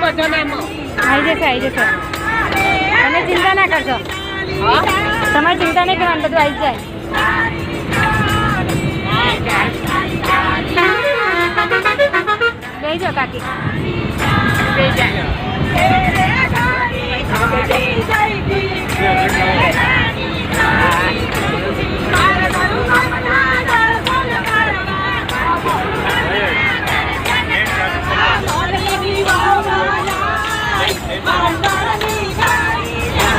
આવી જશે આવી જશે. તમે ચિંતા ના કરશો. તમારે ચિંતા નહીં કરવાનું બધું આવી જાય. બેસી જાઓ કાકી. બે જાય